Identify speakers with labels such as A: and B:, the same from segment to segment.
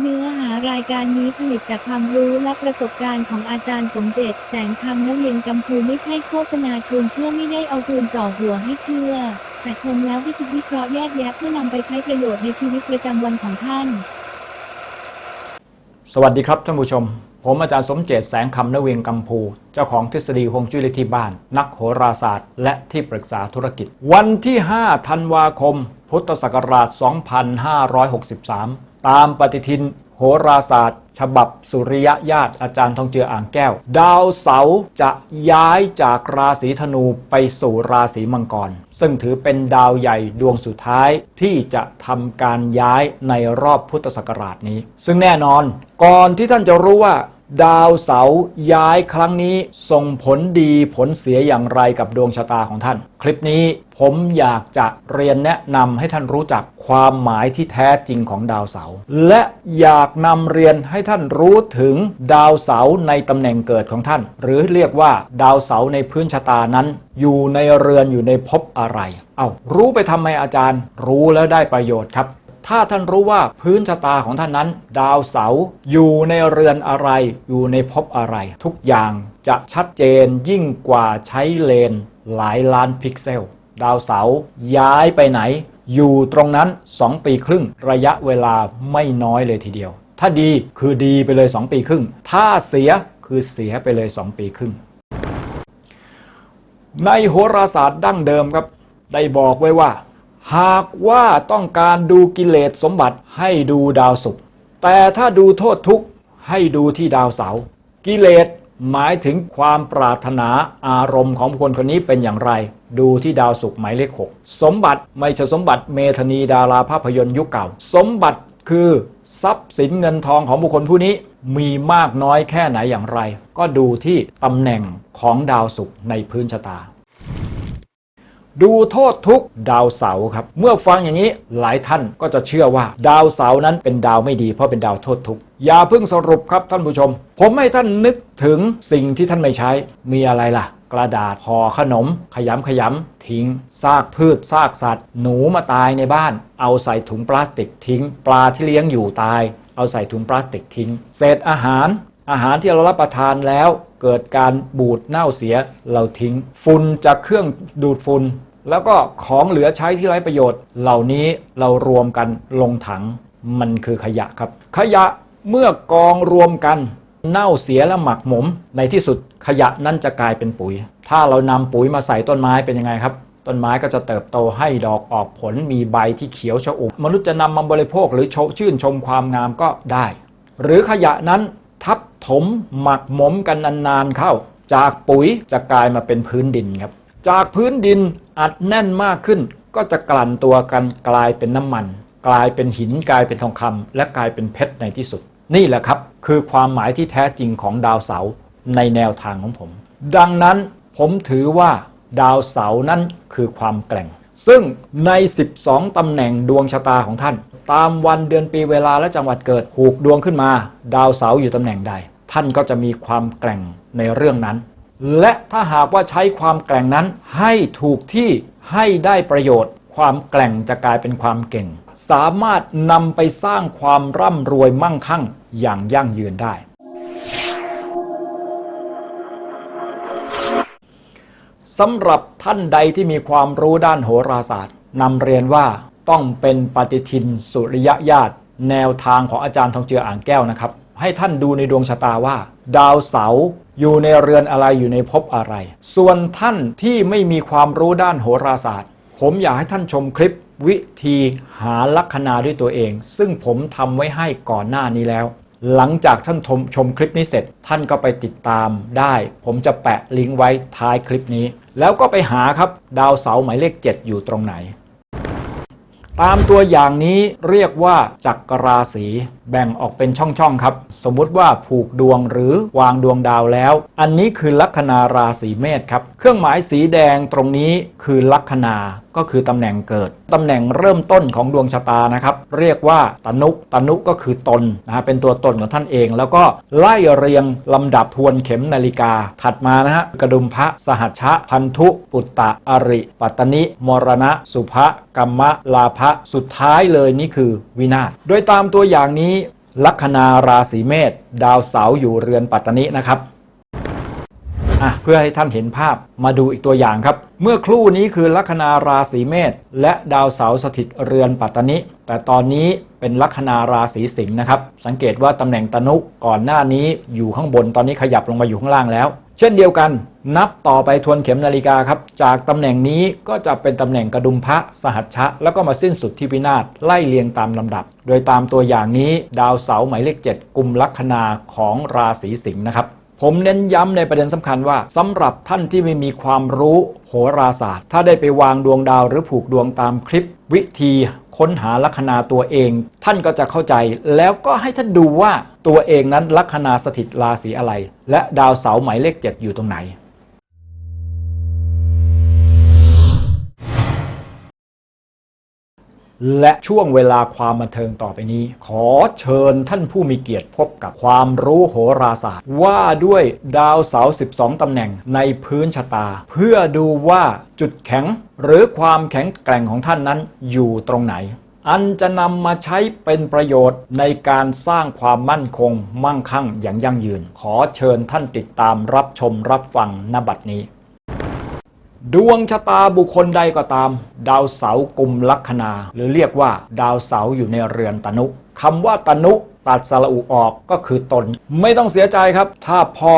A: เนื้อหารายการนี้ผลิตจากความรู้และประสบการณ์ของอาจารย์สมเจตแสงคำนเรียนกัมพูไม่ใช่โฆษณาชวนเชื่อไม่ได้เอาปืนจ่อหัวให้เชื่อ แต่ชมแล้วให้คิดวิเคราะห์แยกแยะเพื่อนำไปใช้ประโยชน์ในชีวิตประจำวันของท่าน
B: สวัสดีครับท่านผู้ชม ผมอาจารย์สมเจตแสงคำนเวียงกัมพู เจ้าของทฤษฎีฮวงจุ้ยเลขที่บ้าน นักโหราศาสตร์ และที่ปรึกษาธุรกิจ วันที่ 5 ธันวาคม พุทธศักราช 2563 ตามปฏิทินโหราศาสตร์ ฉบับสุริยญาติอาจารย์ทองเจืออ่างแก้ว ดาวเสาร์จะย้ายจากราศีธนูไปสู่ราศีมังกร ซึ่งถือเป็นดาวใหญ่ดวงสุดท้ายที่จะทำการย้ายในรอบพุทธศักราชนี้ ซึ่งแน่นอนก่อนที่ท่านจะรู้ว่า ดาวเสาร์ย้ายครั้งนี้ส่งผลดีผลเสียอย่างไรกับดวงชะตาของท่าน คลิปนี้ผมอยากจะเรียนแนะนำให้ท่านรู้จักความหมายที่แท้จริงของดาวเสาร์และอยากนำเรียนให้ท่านรู้ถึงดาวเสาร์ในตำแหน่งเกิดของท่าน หรือเรียกว่าดาวเสาร์ในพื้นชะตานั้น อยู่ในเรือนอยู่ในภพอะไร เอารู้ไปทำไมอาจารย์ รู้แล้วได้ประโยชน์ครับ ถ้าท่านรู้ว่าพื้นชะตาของท่านนั้น ดาวเสาร์อยู่ในเรือนอะไร อยู่ในภพอะไร ทุกอย่างจะชัดเจนยิ่งกว่าใช้เลนหลายล้านพิกเซล ดาวเสาร์ย้ายไปไหน อยู่ตรงนั้น 2 ปีครึ่ง ระยะเวลาไม่น้อยเลยทีเดียว ถ้าดีคือดีไปเลย 2 ปีครึ่ง ถ้าเสียคือเสียไปเลย 2 ปีครึ่ง ในโหราศาสตร์ดั้งเดิมครับ ได้บอกไว้ว่า หากว่าต้องการดูกิเลสสมบัติให้ดูดาวศุกร์แต่ถ้าดูโทษทุกข์ให้ดูที่ดาวเสาร์กิเลสหมายถึงความปรารถนาอารมณ์ของบุคคลคนนี้เป็นอย่างไร ดูที่ดาวศุกร์หมายเลขหกสมบัติไม่ใช่สมบัติเมธนีดาราภาพยนตร์ยุคเก่า สมบัติคือทรัพย์สินเงินทองของบุคคลผู้นี้มีมากน้อยแค่ไหนอย่างไร ก็ดูที่ตำแหน่งของดาวศุกร์ในพื้นชะตา ดูโทษทุกดาวเสาร์ครับ เมื่อฟังอย่างนี้หลายท่านก็จะเชื่อว่า ดาวเสาร์นั้นเป็นดาวไม่ดีเพราะเป็นดาวโทษทุกข์อย่าเพิ่งสรุปครับท่านผู้ชม ผมให้ท่านนึกถึงสิ่งที่ท่านไม่ใช้มีอะไรล่ะ กระดาษห่อขนม ขยำขยำทิ้งซากพืชซากสัตว์ หนูมาตายในบ้าน เอาใส่ถุงพลาสติกทิ้ง ปลาที่เลี้ยงอยู่ตาย เอาใส่ถุงพลาสติกทิ้ง เศษอาหารอาหารที่เรารับประทานแล้ว เกิดการบูดเน่าเสียเราทิ้ง ฝุ่นจากเครื่องดูดฝุ่นแล้วก็ของเหลือใช้ที่ไร้ประโยชน์ เหล่านี้เรารวมกันลงถังมันคือขยะครับ ขยะเมื่อกองรวมกัน เน่าเสียและหมักหมม ในที่สุดขยะนั้นจะกลายเป็นปุ๋ย ถ้าเรานำปุ๋ยมาใส่ต้นไม้เป็นยังไงครับ ต้นไม้ก็จะเติบโตให้ดอกออกผลมีใบที่เขียวชอุ่มมนุษย์จะนำมาบริโภคหรือโชชื่นชมความงามก็ได้ หรือขยะนั้น ทับถมหมักหมมกันนานๆเข้า จากปุ๋ยจะกลายมาเป็นพื้นดินครับ จากพื้นดินอัดแน่นมากขึ้น ก็จะกลั่นตัวกันกลายเป็นน้ำมัน กลายเป็นหินกลายเป็นทองคำและกลายเป็นเพชรในที่สุด นี่แหละครับ คือความหมายที่แท้จริงของดาวเสาร์ในแนวทางของผม ดังนั้นผมถือว่าดาวเสาร์นั้นคือความแกร่ง ซึ่งใน 12 ตำแหน่งดวงชะตาของท่าน ตามวันเดือนปีเวลาและจังหวัดเกิดผูกดวงขึ้นมา ดาวเสาร์อยู่ตำแหน่งใด ท่านก็จะมีความแกร่งในเรื่องนั้น และถ้าหากว่าใช้ความแกร่งนั้นให้ถูกที่ให้ได้ประโยชน์ ความแกร่งจะกลายเป็นความเก่ง สามารถนำไปสร้างความร่ำรวยมั่งคั่งอย่างยั่งยืนได้ สำหรับท่านใดที่มีความรู้ด้านโหราศาสตร์นำเรียนว่าต้องเป็นปฏิทินสุริยญาติแนวทางของอาจารย์ทองเจืออ่างแก้วนะครับ ให้ท่านดูในดวงชะตาว่า ดาวเสาร์อยู่ในเรือนอะไรอยู่ในภพอะไร ส่วนท่านที่ไม่มีความรู้ด้านโหราศาสตร์ ผมอยากให้ท่านชมคลิปวิธีหาลัคนาด้วยตัวเอง ซึ่งผมทำไว้ให้ก่อนหน้านี้แล้ว หลังจากท่านชมชมคลิปนี้เสร็จท่านก็ไปติดตามได้ ผมจะแปะลิงก์ไว้ท้ายคลิปนี้ แล้วก็ไปหาครับดาวเสาร์หมายเลข 7 อยู่ตรงไหน ตามตัวอย่างนี้เรียกว่าจักรราศีแบ่งออกเป็นช่องๆครับ สมมุติว่าผูกดวงหรือวางดวงดาวแล้ว อันนี้คือลัคนาราศีเมษครับ เครื่องหมายสีแดงตรงนี้คือลัคนาก็คือตำแหน่งเกิด ตำแหน่งเริ่มต้นของดวงชะตานะครับ เรียกว่าตนุตนุก็คือตนนะฮะเป็นตัวตนของท่านเอง แล้วก็ไล่เรียงลำดับทวนเข็มนาฬิกา ถัดมานะฮะกระดุมพระสหัชชะพันธุ ปุตตะอริ ปัตตนิ มรณะ สุภะกัมมะลาภะสุดท้ายเลยนี่คือวินาศโดยตามตัวอย่างนี้ ลัคนาราศีเมษดาวเสาร์อยู่เรือนปัตตนินะครับ อะเพื่อให้ท่านเห็นภาพมาดูอีกตัวอย่างครับ เมื่อครู่นี้คือลัคนาราศีเมษและดาวเสาร์สถิตเรือนปัตตนิแต่ตอนนี้เป็นลัคนาราศีสิงห์นะครับ สังเกตว่าตำแหน่งตนุก่อนหน้านี้อยู่ข้างบนตอนนี้ขยับลงมาอยู่ข้างล่างแล้ว เช่นเดียวกัน นับต่อไปทวนเข็มนาฬิกาครับ จากตำแหน่งนี้ก็จะเป็นตำแหน่งกระดุมพระสหัชชะ แล้วก็มาสิ้นสุดที่พินาศไล่เรียงตามลำดับ โดยตามตัวอย่างนี้ดาวเสาร์หมายเลข 7กลุ่มลัคนาของราศีสิงห์นะครับ ผมเน้นย้ำในประเด็นสำคัญว่าสำหรับท่านที่ไม่มีความรู้โหราศาสตร์ ถ้าได้ไปวางดวงดาวหรือผูกดวงตามคลิป วิธีค้นหาลัคนาตัวเอง ท่านก็จะเข้าใจ แล้วก็ให้ท่านดูว่าตัวเองนั้นลัคนาสถิตราศีอะไร และดาวเสาหมายเลข 7 อยู่ตรงไหน และช่วงเวลาความบันเทิงต่อไปนี้ ขอเชิญท่านผู้มีเกียรติพบกับความรู้โหราศาสตร์ ว่าด้วยดาวเสาร์12 ตำแหน่งในพื้นชะตา เพื่อดูว่าจุดแข็ง หรือความแข็งแกร่งของท่านนั้นอยู่ตรงไหน อันจะนำมาใช้เป็นประโยชน์ในการสร้างความมั่นคง มั่งคั่งอย่างยั่งยืน ขอเชิญท่านติดตามรับชมรับฟังนบัดนี้ ดวงชะตาบุคคลใดก็ตาม ดาวเสาร์กุมลัคนา หรือเรียกว่าดาวเสาร์อยู่ในเรือนตนุคำว่าตนุตัดสระอุออกก็คือตน ไม่ต้องเสียใจครับ ถ้าพ่อ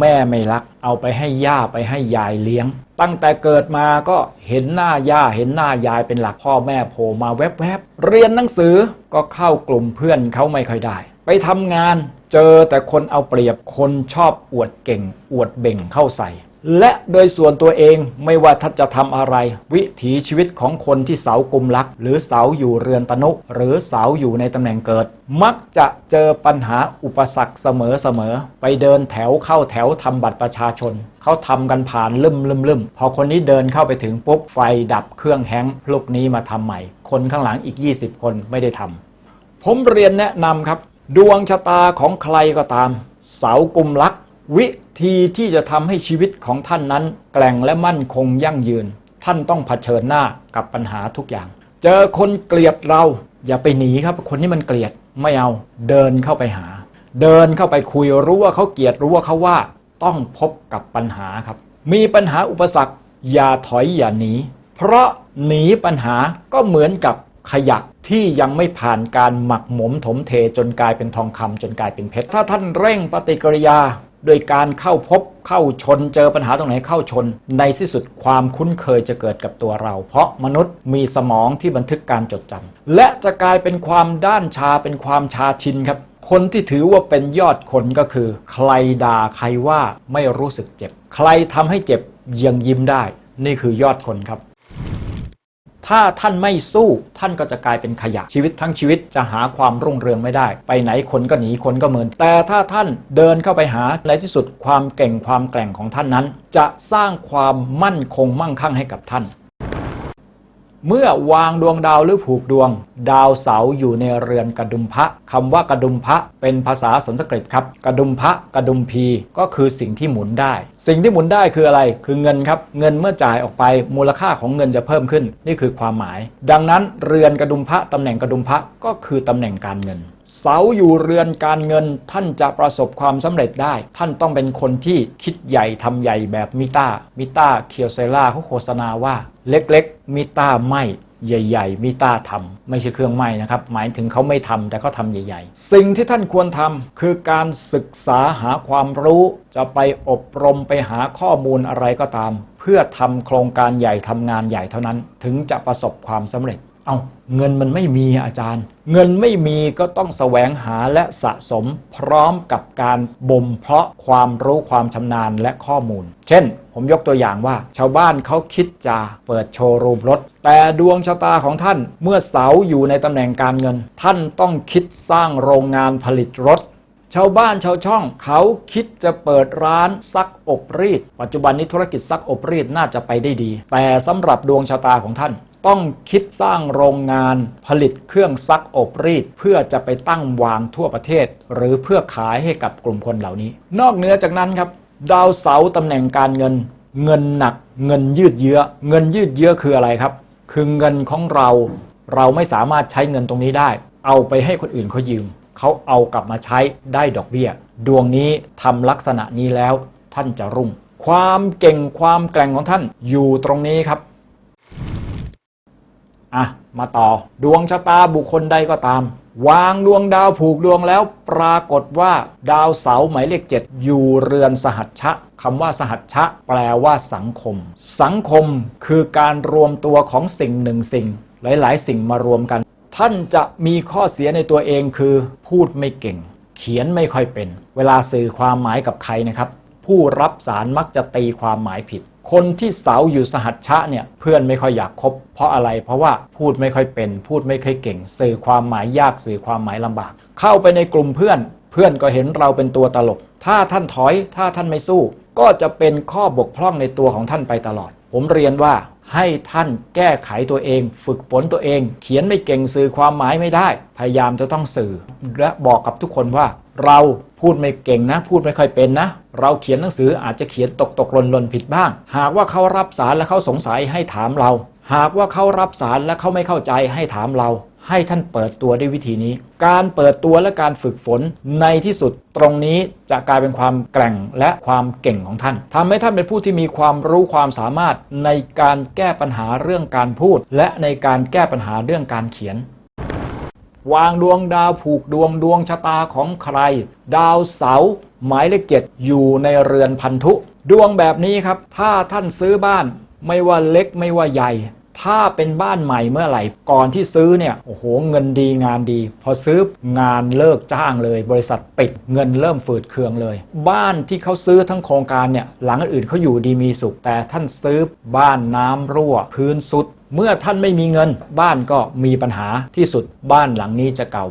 B: แม่ไม่รัก เอาไปให้ย่าไปให้ยายเลี้ยง ตั้งแต่เกิดมาก็เห็นหน้าย่าเห็นหน้ายายเป็นหลักพ่อแม่โผล่มาแวบๆเรียนหนังสือก็เข้ากลุ่มเพื่อนเขาไม่ค่อยได้ ไปทำงาน เจอแต่คนเอาเปรียบคนชอบอวดเก่ง อวดเบ่งเข้าใส่ และโดยส่วนตัวเองไม่ว่าท่านจะทำอะไร วิถีชีวิตของคนที่เสากุมลัก หรือเสาอยู่เรือนตนุ หรือเสาอยู่ในตำแหน่งเกิด มักจะเจอปัญหาอุปสรรคเสมอๆไปเดินแถวเข้าแถวทำบัตรประชาชน เขาทำกันผ่านลืมลืมลืมพอคนนี้เดินเข้าไปถึงปุ๊บไฟดับเครื่องแฮงลูกนี้มาทำใหม่ คนข้างหลังอีก 20 คนไม่ได้ทำผมเรียนแนะนำครับ ดวงชะตาของใครก็ตาม เสากุมลัก วิธีที่จะทำให้ชีวิตของท่านนั้น แกร่งและมั่นคงยั่งยืน ท่านต้องเผชิญหน้ากับปัญหาทุกอย่าง เจอคนเกลียดเราอย่าไปหนีครับ คนที่มันเกลียดไม่เอาเดินเข้าไปหา เดินเข้าไปคุยรู้ว่าเขาเกลียดรู้ว่าเขาว่า ต้องพบกับปัญหาครับ มีปัญหาอุปสรรคอย่าถอยอย่าหนี เพราะหนีปัญหาก็เหมือนกับขยะที่ยังไม่ผ่านการหมักหมมถมเทจนกลายเป็นทองคำจนกลายเป็นเพชร ถ้าท่านเร่งปฏิกิริยา โดยการเข้าพบเข้าชนเจอปัญหาตรงไหนเข้าชน ในที่สุดความคุ้นเคยจะเกิดกับตัวเรา เพราะมนุษย์มีสมองที่บันทึกการจดจำและจะกลายเป็นความด้านชาเป็นความชาชินครับ คนที่ถือว่าเป็นยอดคนก็คือ ใครด่าใครว่าไม่รู้สึกเจ็บ ใครทำให้เจ็บยังยิ้มได้ นี่คือยอดคนครับ ถ้าท่านไม่สู้ท่านก็จะกลายเป็นขยะชีวิตทั้งชีวิตจะหาความรุ่งเรืองไม่ได้ ไปไหนคนก็หนีคนก็เหมือนแต่ถ้าท่านเดินเข้าไปหาในที่สุดความเก่งความแกร่งของท่านนั้น จะสร้างความมั่นคงมั่งคั่งให้กับท่าน เมื่อวางดวงดาวหรือผูกดวง ดาวเสาอยู่ในเรือนกระดุมพระคำว่ากระดุมพระเป็นภาษาสันสกฤตครับกระดุมพระกระดุมพีก็คือสิ่งที่หมุนได้ สิ่งที่หมุนได้คืออะไร คือเงินครับ เงินเมื่อจ่ายออกไปมูลค่าของเงินจะเพิ่มขึ้น นี่คือความหมาย ดังนั้นเรือนกระดุมพระตำแหน่งกระดุมพระก็คือตำแหน่งการเงิน เสาอยู่เรือนการเงินท่านจะประสบความสำเร็จได้ ท่านต้องเป็นคนที่คิดใหญ่ทำใหญ่แบบมิต้ามิต้าเคียวเซล่าเขาโฆษณาว่าเล็กๆมิต้าไม่ใหญ่ๆมิต้าทำไม่ใช่เครื่องไม้นะครับ หมายถึงเขาไม่ทำแต่เขาทำใหญ่ ๆ สิ่งที่ท่านควรทำคือการศึกษาหาความรู้ จะไปอบรมไปหาข้อมูลอะไรก็ตาม เพื่อทำโครงการใหญ่ทำงานใหญ่เท่านั้น ถึงจะประสบความสำเร็จ เอาเงินมันไม่มีอาจารย์ เงินไม่มีก็ต้องแสวงหาและสะสมพร้อมกับการบ่มเพาะความรู้ความชำนาญและข้อมูล เช่น ผมยกตัวอย่างว่า ชาวบ้านเขาคิดจะเปิดโชว์รูมรถ แต่ดวงชะตาของท่านเมื่อเสาอยู่ในตำแหน่งการเงิน ท่านต้องคิดสร้างโรงงานผลิตรถชาวบ้านชาวช่องเขาคิดจะเปิดร้านซักอบรีด ปัจจุบันนี้ธุรกิจซักอบรีดน่าจะไปได้ดี แต่สำหรับดวงชะตาของท่าน ต้องคิดสร้างโรงงานผลิตเครื่องซักอบรีด เพื่อจะไปตั้งวางทั่วประเทศ หรือเพื่อขายให้กับกลุ่มคนเหล่านี้ นอกเหนือจากนั้นครับ ดาวเสาตำแหน่งการเงิน เงินหนัก เงินยืดเยื้อ เงินยืดเยื้อคืออะไรครับ คือเงินของเรา เราไม่สามารถใช้เงินตรงนี้ได้ เอาไปให้คนอื่นเขายืมเขาเอากลับมาใช้ได้ดอกเบี้ย ดวงนี้ทำลักษณะนี้แล้วท่านจะรุ่ง ความเก่งความแกร่งของท่านอยู่ตรงนี้ครับ อะมาต่อดวงชะตาบุคคลใดก็ตาม วางดวงดาวผูกดวงแล้วปรากฏว่า ดาวเสาหมายเลขเจ็ดอยู่เรือนสหัชชะคำว่าสหัชชะ แปลว่าสังคม สังคมคือการรวมตัวของสิ่งหนึ่งสิ่ง หลายๆ สิ่งมารวมกัน ท่านจะมีข้อเสียในตัวเองคือ พูดไม่เก่ง เขียนไม่ค่อยเป็น เวลาสื่อความหมายกับใครนะครับ ผู้รับสารมักจะตีความหมายผิด คนที่เสาอยู่สหัชชะเนี่ยเพื่อนไม่ค่อยอยากคบ เพราะอะไรเพราะว่าพูดไม่ค่อยเป็น พูดไม่ค่อยเก่ง สื่อความหมายยากสื่อความหมายลำบาก เข้าไปในกลุ่มเพื่อน เพื่อนก็เห็นเราเป็นตัวตลก ถ้าท่านถอย ถ้าท่านไม่สู้ ก็จะเป็นข้อบกพร่องในตัวของท่านไปตลอด ผมเรียนว่าให้ท่านแก้ไขตัวเอง ฝึกฝนตัวเอง เขียนไม่เก่งสื่อความหมายไม่ได้ พยายามจะต้องสื่อ และบอกกับทุกคนว่า เราพูดไม่เก่งนะ พูดไม่ค่อยเป็นนะ เราเขียนหนังสืออาจจะเขียนตกตกหล่นหล่นผิดบ้าง หากว่าเขารับสารและเขาสงสัยให้ถามเรา หากว่าเขารับสารและเขาไม่เข้าใจให้ถามเรา ให้ท่านเปิดตัวด้วยวิธีนี้ การเปิดตัวและการฝึกฝนในที่สุดตรงนี้จะกลายเป็นความแกร่งและความเก่งของท่านทำให้ท่านเป็นผู้ที่มีความรู้ความสามารถในการแก้ปัญหาเรื่องการพูด และในการแก้ปัญหาเรื่องการเขียน วางดวงดาวผูกดวงดวงชะตาของใคร ดาวเสาหมายเลขเจ็ดอยู่ในเรือนพันธุ ดวงแบบนี้ครับ ถ้าท่านซื้อบ้าน ไม่ว่าเล็กไม่ว่าใหญ่ ถ้าเป็นบ้านใหม่เมื่อไหร่ก่อนที่ซื้อเนี่ยโอ้โหเงินดีงานดี พอซื้องานเลิกจ้างเลย บริษัทปิดเงินเริ่มฝืดเคืองเลย บ้านที่เขาซื้อทั้งโครงการเนี่ยหลังอื่นเขาอยู่ดีมีสุข แต่ท่านซื้อบ้านน้ำรั่ว พื้นสุด เมื่อท่านไม่มีเงิน บ้านก็มีปัญหาที่สุดบ้านหลังนี้จะเก่า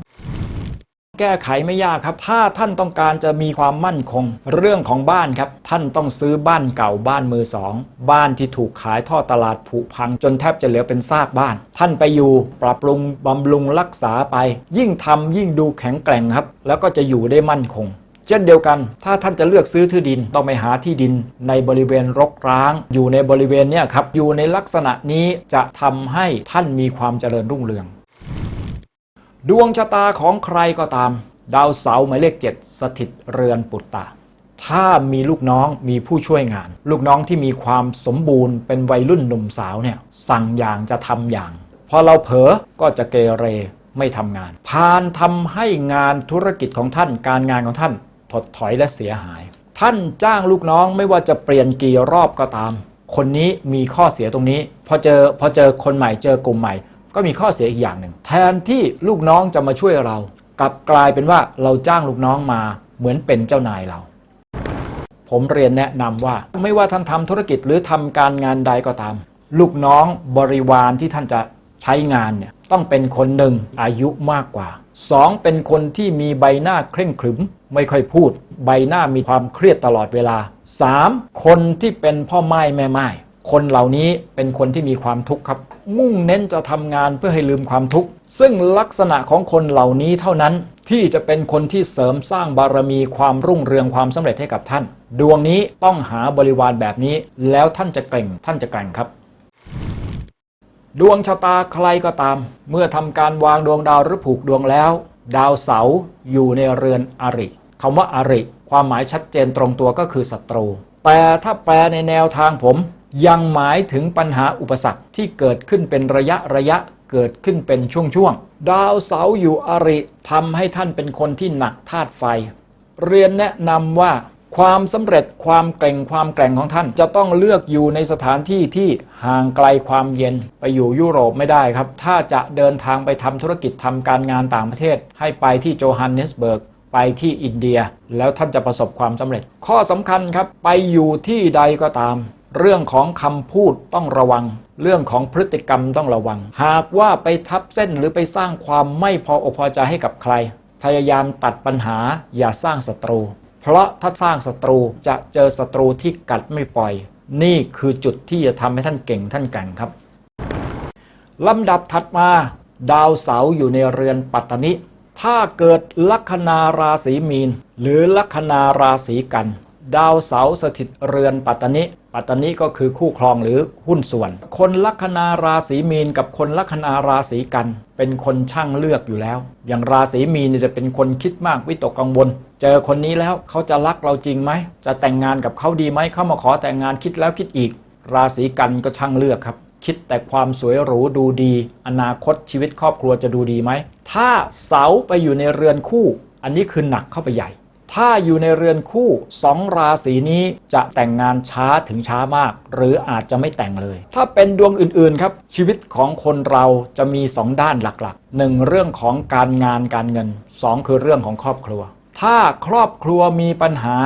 B: แก้ไขไม่ยากครับ ถ้าท่านต้องการจะมีความมั่นคง เรื่องของบ้านครับ ท่านต้องซื้อบ้านเก่าบ้านมือสอง บ้านที่ถูกขายท่อตลาดผุพัง จนแทบจะเหลือเป็นซากบ้าน ท่านไปอยู่ปรับปรุงบำรุงรักษาไป ยิ่งทำยิ่งดูแข็งแกร่งครับ แล้วก็จะอยู่ได้มั่นคงเช่นเดียวกัน ถ้าท่านจะเลือกซื้อที่ดินต้องไปหาที่ดิน ในบริเวณรกร้าง อยู่ในบริเวณเนี้ยครับอยู่ในลักษณะนี้จะทำให้ท่านมีความเจริญรุ่งเรือง ดวงชะตาของใครก็ตาม ดาวเสาร์หมายเลขเจ็ดสถิตเรือนปุตตะ ถ้ามีลูกน้องมีผู้ช่วยงาน ลูกน้องที่มีความสมบูรณ์เป็นวัยรุ่นหนุ่มสาวเนี่ยสั่งอย่างจะทำอย่าง พอเราเผลอก็จะเกเรไม่ทำงาน พานทำให้งานธุรกิจของท่านการงานของท่านถดถอยและเสียหาย ท่านจ้างลูกน้องไม่ว่าจะเปลี่ยนกี่รอบก็ตาม คนนี้มีข้อเสียตรงนี้ พอเจอพอเจอคนใหม่เจอกลุ่มใหม่ ก็มีข้อเสียอีกอย่างหนึ่ง แทนที่ลูกน้องจะมาช่วยเรา กลับกลายเป็นว่าเราจ้างลูกน้องมาเหมือนเป็นเจ้านายเรา ผมเรียนแนะนำว่า ไม่ว่าท่านทำธุรกิจหรือทำการงานใดก็ตาม ลูกน้องบริวารที่ท่านจะใช้งานเนี่ยต้องเป็นคนหนึ่งอายุมากกว่าสองเป็นคนที่มีใบหน้าเคร่งขรึม ไม่ค่อยพูด ใบหน้ามีความเครียดตลอดเวลา 3. คนที่เป็นพ่อไม้แม่ไม้ คนเหล่านี้เป็นคนที่มีความทุกข์ครับ มุ่งเน้นจะทำงานเพื่อให้ลืมความทุกข์ ซึ่งลักษณะของคนเหล่านี้เท่านั้นที่จะเป็นคนที่เสริมสร้างบารมีความรุ่งเรืองความสำเร็จให้กับท่าน ดวงนี้ต้องหาบริวารแบบนี้ แล้วท่านจะเก่งท่านจะแกร่งครับ ดวงชะตาใครก็ตาม เมื่อทำการวางดวงดาวหรือผูกดวงแล้ว ดาวเสาอยู่ในเรือนอริคำว่าอริ ความหมายชัดเจนตรงตัวก็คือศัตรู แต่ถ้าแปลในแนวทางผม ยังหมายถึงปัญหาอุปสรรคที่เกิดขึ้นเป็นระยะระยะเกิดขึ้นเป็นช่วงๆ ดาวเสาอยู่อริทำให้ท่านเป็นคนที่หนักธาตุไฟ เรียนแนะนำว่าความสำเร็จความเก่งความแกร่งของท่าน จะต้องเลือกอยู่ในสถานที่ที่ห่างไกลความเย็นไปอยู่ยุโรปไม่ได้ครับ ถ้าจะเดินทางไปทำธุรกิจทำการงานต่างประเทศ ให้ไปที่โจฮันเนสเบิร์กไปที่อินเดีย แล้วท่านจะประสบความสำเร็จ ข้อสำคัญครับไปอยู่ที่ใดก็ตาม เรื่องของคำพูดต้องระวัง เรื่องของพฤติกรรมต้องระวัง หากว่าไปทับเส้นหรือไปสร้างความไม่พออกพอใจให้กับใคร พยายามตัดปัญหาอย่าสร้างศัตรู เพราะถ้าสร้างศัตรูจะเจอศัตรูที่กัดไม่ปล่อย นี่คือจุดที่จะทำให้ท่านเก่งท่านแก่งครับลำดับถัดมา ดาวเสาร์อยู่ในเรือนปัตตนิ ถ้าเกิดลัคนาราศีมีน หรือลัคนาราศีกัน ดาวเสาร์สถิตเรือนปัตตนิ ปัตตานีก็คือคู่ครองหรือหุ้นส่วน คนลัคนาราศีมีนกับคนลัคนาราศีกัน เป็นคนช่างเลือกอยู่แล้ว อย่างราศีมีนจะเป็นคนคิดมากวิตกกังวล เจอคนนี้แล้วเขาจะรักเราจริงไหม จะแต่งงานกับเขาดีไหมเขามาขอแต่งงานคิดแล้วคิดอีก ราศีกันก็ช่างเลือกครับ คิดแต่ความสวยหรูดูดี อนาคตชีวิตครอบครัวจะดูดีไหมถ้าเสาไปอยู่ในเรือนคู่ อันนี้คือหนักเข้าไปใหญ่ ถ้าอยู่ในเรือนคู่สองราศีนี้จะแต่งงานช้าถึงช้ามาก หรืออาจจะไม่แต่งเลย ถ้าเป็นดวงอื่นๆครับชีวิตของคนเราจะมี 2 ด้านหลักๆ 1. เรื่องของการงานการเงิน 2 คือเรื่องของครอบครัว ถ้าครอบครัวมีปัญหา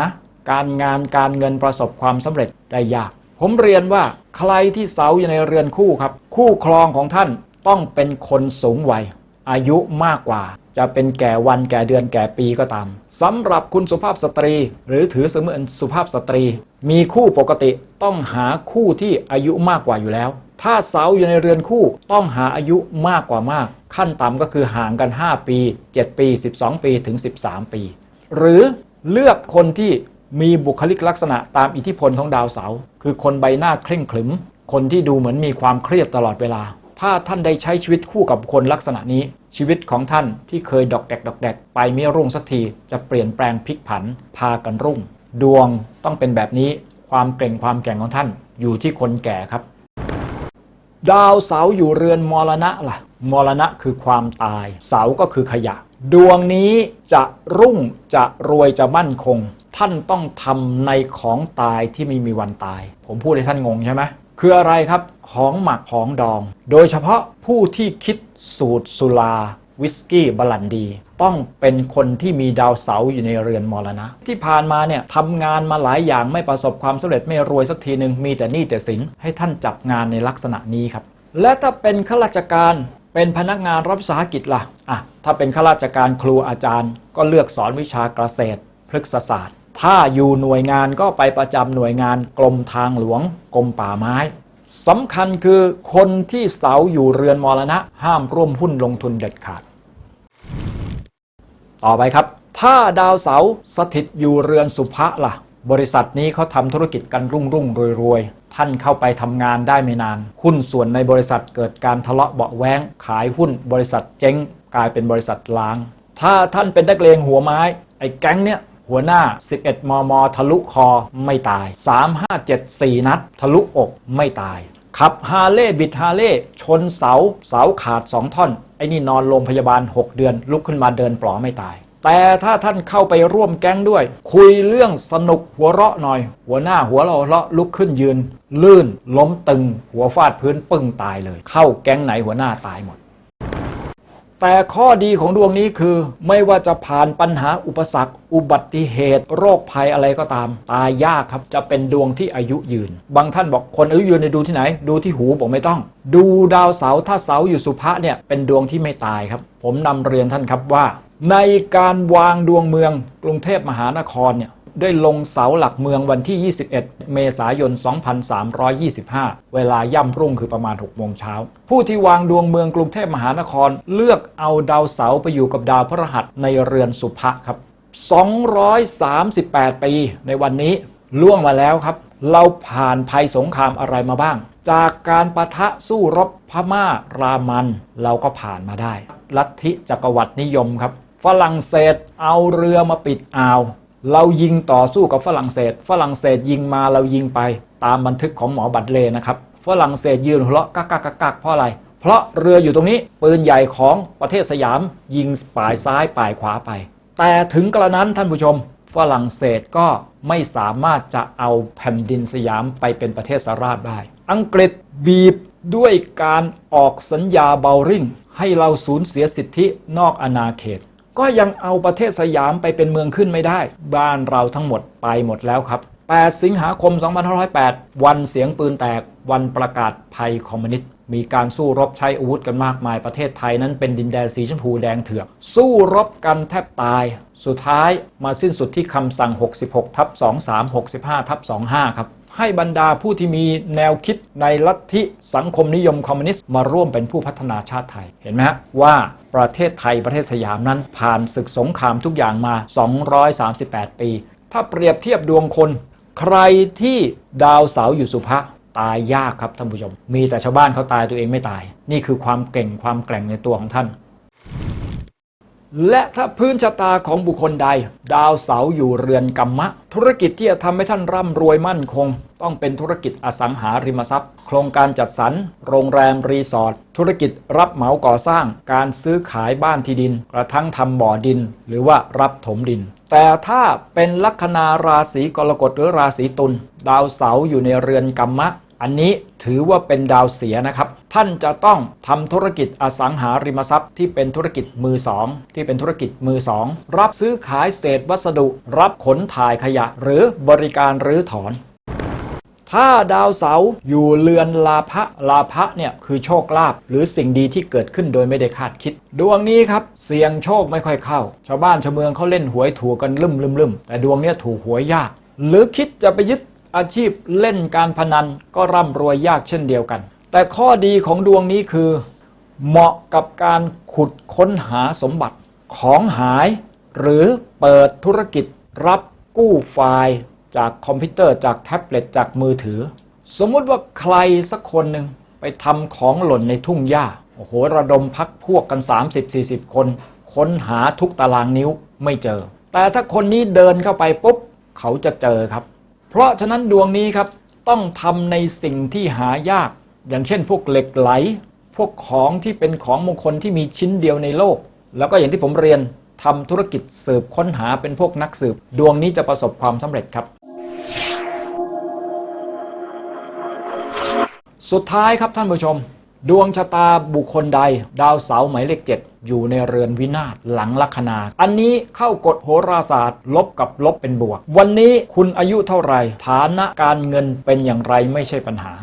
B: การงานการเงินประสบความสำเร็จได้ยาก ผมเรียนว่าใครที่เสาอยู่ในเรือนคู่ครับ คู่ครองของท่านต้องเป็นคนสูงวัยอายุมากกว่า จะเป็นแก่วันแก่เดือนแก่ปีก็ตามสำหรับคุณสุภาพสตรี หรือถือเสมือนสุภาพสตรี มีคู่ปกติต้องหาคู่ที่อายุมากกว่าอยู่แล้ว ถ้าสาวอยู่ในเรือนคู่ต้องหาอายุมากกว่ามาก ขั้นต่ำก็คือห่างกัน 5 ปี 7 ปี 12 ปีถึง 13 ปี หรือเลือกคนที่มีบุคลิกลักษณะตามอิทธิพลของดาวเสาร์คือคนใบหน้าเคร่งขรึม คนที่ดูเหมือนมีความเครียดตลอดเวลา ถ้าท่านได้ใช้ชีวิตคู่กับคนลักษณะนี้ ชีวิตของท่านที่เคยดอกแดกดอกแดกไปไม่รุ่งสักทีจะเปลี่ยนแปลงพลิกผันพากันรุ่ง ดวงต้องเป็นแบบนี้ความเก่งความแก่งของท่านอยู่ที่คนแก่ครับ ดาวเสาอยู่เรือนมรณะล่ะ มรณะคือความตาย เสาก็คือขยะ ดวงนี้จะรุ่งจะรวยจะมั่นคง ท่านต้องทำในของตายที่ไม่มีวันตาย ผมพูดให้ท่านงงใช่ไหม คืออะไรครับของหมักของดอง โดยเฉพาะผู้ที่คิดสูตรสุราวิสกี้บรันดี ต้องเป็นคนที่มีดาวเสาอยู่ในเรือนมรณะ ที่ผ่านมาเนี่ยทำงานมาหลายอย่างไม่ประสบความสำเร็จไม่รวยสักทีหนึ่งมีแต่หนี้แต่สินให้ท่านจับงานในลักษณะนี้ครับ และถ้าเป็นข้าราชการเป็นพนักงานรับสาหกิจล่ะอะถ้าเป็นข้าราชการครูอาจารย์ ก็เลือกสอนวิชาเกษตรพฤกษศาสตร์ ถ้าอยู่หน่วยงานก็ไปประจำหน่วยงานกรมทางหลวงกรมป่าไม้สำคัญคือคนที่เสาอยู่เรือนมรณะ ห้ามร่วมหุ้นลงทุนเด็ดขาด ต่อไปครับ ถ้าดาวเสาสถิตอยู่เรือนสุภะล่ะ บริษัทนี้เขาทำธุรกิจกันรุ่งรุ่งรวยรวยท่านเข้าไปทำงานได้ไม่นาน หุ้นส่วนในบริษัทเกิดการทะเลาะเบาแว้งขายหุ้น บริษัทเจ๊งกลายเป็นบริษัทล้าง ถ้าท่านเป็นนักเลงหัวไม้ไอ้แก๊งเนี้ย หัวหน้า 11 มม ทะลุคอไม่ตาย 3 5 7 4 นัด ทะลุอกไม่ตาย ขับฮาเล่บิดฮาเล่ชนเสา เสาขาด 2 ท่อน ไอ้นี่นอนโรงพยาบาล 6 เดือน ลุกขึ้นมาเดินปลอไม่ตาย แต่ถ้าท่านเข้าไปร่วมแก๊งด้วย คุยเรื่องสนุกหัวเราะหน่อย หัวหน้าหัวเราะเลาะลุกขึ้นยืน ลื่น ล้มตึง หัวฟาดพื้นปึ้งตายเลย เข้าแก๊งไหนหัวหน้าตายหมด แต่ข้อดีของดวงนี้คือไม่ว่าจะผ่านปัญหาอุปสรรค อุบัติเหตุ โรคภัยอะไรก็ตาม ตายยากครับจะเป็นดวงที่อายุยืน บางท่านบอกคนอายุยืนในดูที่ไหน ดูที่หูบอกไม่ต้อง ดูดาวเสาถ้าเสาอยู่สุภะเนี่ยเป็นดวงที่ไม่ตายครับ ผมนำเรียนท่านครับว่า ในการวางดวงเมืองกรุงเทพมหานครเนี่ย ได้ลงเสาหลักเมืองวันที่ 21 เมษายน 2325 เวลาย่ำรุ่งคือประมาณ 6 โมงเช้า ผู้ที่วางดวงเมืองกรุงเทพมหานคร เลือกเอาดาวเสาไปอยู่กับดาวพฤหัสในเรือนสุภะครับ 238 ปีในวันนี้ล่วงมาแล้วครับ เราผ่านภัยสงครามอะไรมาบ้าง จากการประทะสู้รบพม่ารามัน เราก็ผ่านมาได้ ลัทธิจักรวรรดินิยมครับ ฝรั่งเศสเอาเรือมาปิดอ่าว เรายิงต่อสู้กับฝรั่งเศส ฝรั่งเศสยิงมาเรายิงไปตามบันทึกของหมอบัตเลนะครับฝรั่งเศสยืนหัวเราะกักกักกักกักเพราะอะไร เพราะเรืออยู่ตรงนี้ปืนใหญ่ของประเทศสยามยิงป่ายซ้ายป่ายขวาไป แต่ถึงกระนั้นท่านผู้ชม ฝรั่งเศสก็ไม่สามารถจะเอาแผ่นดินสยามไปเป็นประเทศสราชได้ อังกฤษบีบด้วยการออกสัญญาเบลริงให้เราสูญเสียสิทธินอกอาณาเขต ก็ยังเอาประเทศสยามไปเป็นเมืองขึ้นไม่ได้ บ้านเราทั้งหมดไปหมดแล้วครับ 8 สิงหาคม 2508 วันเสียงปืนแตก วันประกาศภัยคอมมิวนิสต์ มีการสู้รบใช้อาวุธกันมากมาย ประเทศไทยนั้นเป็นดินแดนสีชมพูแดงเถือก สู้รบกันแทบตาย สุดท้ายมาสิ้นสุดที่คำสั่ง 66ทับ23 65ทับ25 ครับ ให้บรรดาผู้ที่มีแนวคิดในลัทธิสังคมนิยมคอมมิวนิสต์มาร่วมเป็นผู้พัฒนาชาติไทย เห็นไหมฮะว่าประเทศไทยประเทศสยามนั้น ผ่านศึกสงครามทุกอย่างมา 238 ปี ถ้าเปรียบเทียบดวงคน ใครที่ดาวเสาอยู่สุภะตายยากครับท่านผู้ชม มีแต่ชาวบ้านเขาตายตัวเองไม่ตาย นี่คือความเก่งความแกร่งในตัวของท่าน และถ้าพื้นชะตาของบุคคลใด ดาวเสาร์อยู่เรือนกรรมะ ธุรกิจที่จะทำให้ท่านร่ำรวยมั่นคง ต้องเป็นธุรกิจอสังหาริมทรัพย์ โครงการจัดสรรโรงแรมรีสอร์ทธุรกิจรับเหมาก่อสร้าง การซื้อขายบ้านที่ดิน กระทั่งทำบ่อดิน หรือว่ารับถมดิน แต่ถ้าเป็นลัคนาราศีกรกฎหรือราศีตุลดาวเสาร์อยู่ในเรือนกรรมะ อันนี้ถือว่าเป็นดาวเสียนะครับ ท่านจะต้องทำธุรกิจอสังหาริมทรัพย์ที่เป็นธุรกิจมือสองที่เป็นธุรกิจมือสองรับซื้อขายเศษวัสดุ รับขนถ่ายขยะ หรือบริการรื้อถอนถ้าดาวเสาอยู่เลือนลาภะลาภะเนี่ยคือโชคลาภหรือสิ่งดีที่เกิดขึ้นโดยไม่ได้คาดคิด ดวงนี้ครับ เสี่ยงโชคไม่ค่อยเข้า ชาวบ้านชาวเมืองเขาเล่นหวยถูกกันลืมลืมลืมแต่ดวงเนี้ยถูกหวยยาก หรือคิดจะไปยึด อาชีพเล่นการพนันก็ร่ำรวยยากเช่นเดียวกัน แต่ข้อดีของดวงนี้คือ เหมาะกับการขุดค้นหาสมบัติของหาย หรือเปิดธุรกิจรับกู้ไฟล์จากคอมพิวเตอร์จากแท็บเล็ตจากมือถือ สมมุติว่าใครสักคนหนึ่งไปทำของหล่นในทุ่งหญ้าโอ้โหระดมพักพวกกัน 30-40 คน ค้นหาทุกตารางนิ้วไม่เจอ แต่ถ้าคนนี้เดินเข้าไปปุ๊บ เขาจะเจอครับ เพราะฉะนั้นดวงนี้ครับต้องทำในสิ่งที่หายาก อย่างเช่น พวกเหล็กไหล พวกของที่เป็นของมงคลที่มีชิ้นเดียวในโลก แล้วก็อย่างที่ผมเรียนทำธุรกิจสืบค้นหาเป็นพวกนักสืบ ดวงนี้จะประสบความสำเร็จครับ สุดท้ายครับท่านผู้ชม ดวงชะตาบุคคลใด ดาวเสาหมายเลขเจ็ดอยู่ในเรือนวินาศหลังลัคนา อันนี้เข้ากฎโหราศาสตร์ ลบกับลบเป็นบวก วันนี้คุณอายุเท่าไหร่ฐานะการเงินเป็นอย่างไรไม่ใช่ปัญหา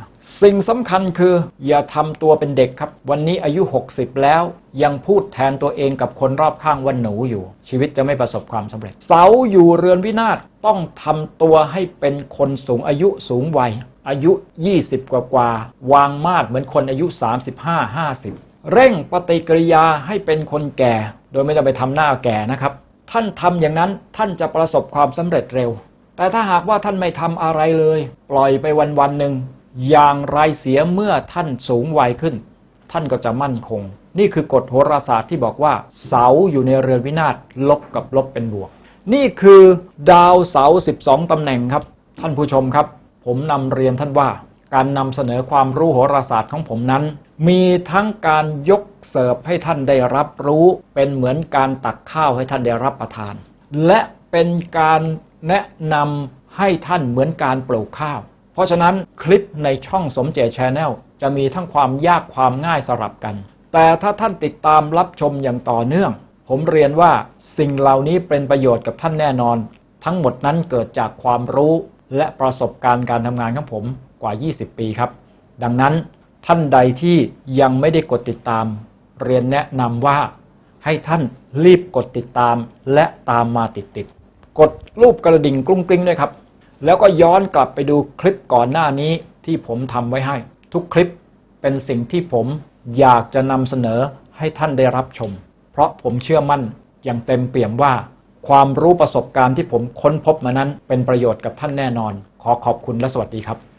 B: สิ่งสำคัญคือ อย่าทำตัวเป็นเด็กครับ วันนี้อายุ 60 แล้ว ยังพูดแทนตัวเองกับคนรอบข้างว่าหนูอยู่ ชีวิตจะไม่ประสบความสำเร็จ เสาอยู่เรือนวินาศต้องทำตัวให้เป็นคนสูงอายุสูงวัย อายุ 20 กว่ากว่าวางมาดเหมือนคนอายุ 35 50 เร่งปฏิกิริยาให้เป็นคนแก่ โดยไม่ต้องไปทำหน้าแก่นะครับ ท่านทำอย่างนั้นท่านจะประสบความสำเร็จเร็ว แต่ถ้าหากว่าท่านไม่ทำอะไรเลย ปล่อยไปวันวันหนึ่งอย่างไรเสียเมื่อท่านสูงวัยขึ้น ท่านก็จะมั่นคง นี่คือกฎโหราศาสตร์ที่บอกว่า เสาอยู่ในเรือนวินาศลบกับลบเป็นบวก นี่คือดาวเสา 12 ตำแหน่งครับ ท่านผู้ชมครับ ผมนำเรียนท่านว่า การนำเสนอความรู้โหราศาสตร์ของผมนั้น มีทั้งการยกเสิร์ฟให้ท่านได้รับรู้เป็นเหมือนการตักข้าวให้ท่านได้รับประทาน และเป็นการแนะนำให้ท่านเหมือนการปลูกข้าว เพราะฉะนั้นคลิปในช่องสมเจตชแนลจะมีทั้งความยากความง่ายสลับกัน แต่ถ้าท่านติดตามรับชมอย่างต่อเนื่อง ผมเรียนว่าสิ่งเหล่านี้เป็นประโยชน์กับท่านแน่นอน ทั้งหมดนั้นเกิดจากความรู้ และประสบการณ์การทำงานของผมกว่า 20 ปีครับ ดังนั้นท่านใดที่ยังไม่ได้กดติดตาม เรียนแนะนำว่าให้ท่านรีบกดติดตามและตามมาติดๆ กดรูปกระดิ่งกรุ้งกริ้งด้วยครับ แล้วก็ย้อนกลับไปดูคลิปก่อนหน้านี้ที่ผมทำไว้ให้ ทุกคลิปเป็นสิ่งที่ผมอยากจะนำเสนอให้ท่านได้รับชม เพราะผมเชื่อมั่นอย่างเต็มเปี่ยมว่า ความรู้ประสบการณ์ที่ผมค้นพบมานั้นเป็นประโยชน์กับท่านแน่นอน ขอขอบคุณและสวัสดีครับ